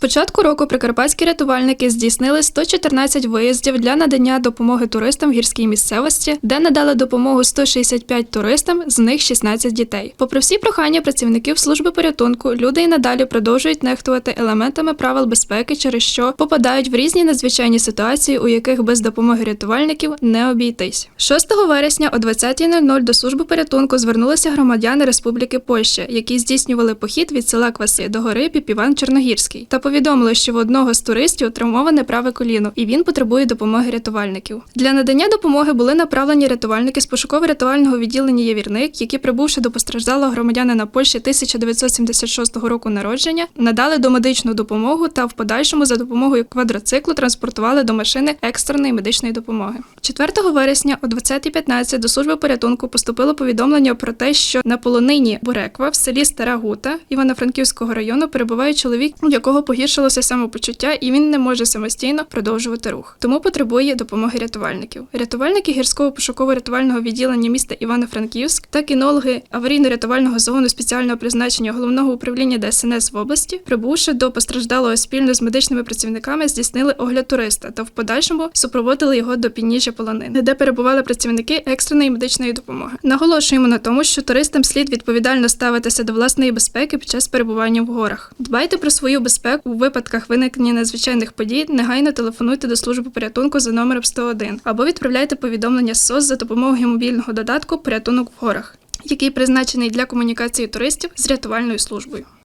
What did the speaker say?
початку року прикарпатські рятувальники здійснили 114 виїздів для надання допомоги туристам в гірській місцевості, де надали допомогу 165 туристам, з них 16 дітей. Попри всі прохання працівників служби порятунку, люди і надалі продовжують нехтувати елементами правил безпеки, через що попадають в різні надзвичайні ситуації, у яких без допомоги рятувальників не обійтись. 6 вересня о 20.00 до служби порятунку звернулися громадяни Республіки Польща, які здійснювали похід від села Кваси до гори Піпіван Чорногірський, та повідомили, що в одного з туристів травмоване праве коліно, і він потребує допомоги рятувальників. Для надання допомоги були направлені рятувальники з пошуково-рятувального відділення Явірник, які, прибувши до постраждалого громадянина Польщі 1976 року народження, надали домедичну допомогу та в подальшому за допомогою квадроциклу транспортували до машини екстреної медичної допомоги. 4 вересня о 20.15 до служби порятунку поступило повідомлення про те, що на полонині Буреква в селі Стара Гута Івано-Франківського району перебуває чоловік, у якого погіршилося самопочуття, і він не може самостійно продовжувати рух, тому потребує допомоги рятувальників. Рятувальники гірського пошуково-рятувального відділення міста Івано-Франківськ та кінологи аварійно-рятувального загону спеціального призначення головного управління ДСНС в області, прибувши до постраждалого спільно з медичними працівниками, здійснили огляд туриста та в подальшому супроводили його до підніжжя полонини, де перебували працівники екстреної медичної допомоги. Наголошуємо на тому, що туристам слід відповідально ставитися до власної безпеки під час перебування в горах. Дбайте про свою безпеку у випадках виникнення надзвичайних подій. Негайно телефонуйте до служби порятунку за номером 101 або відправляйте повідомлення з СОС за допомогою мобільного додатку Порятунок в горах, який призначений для комунікації туристів з рятувальною службою.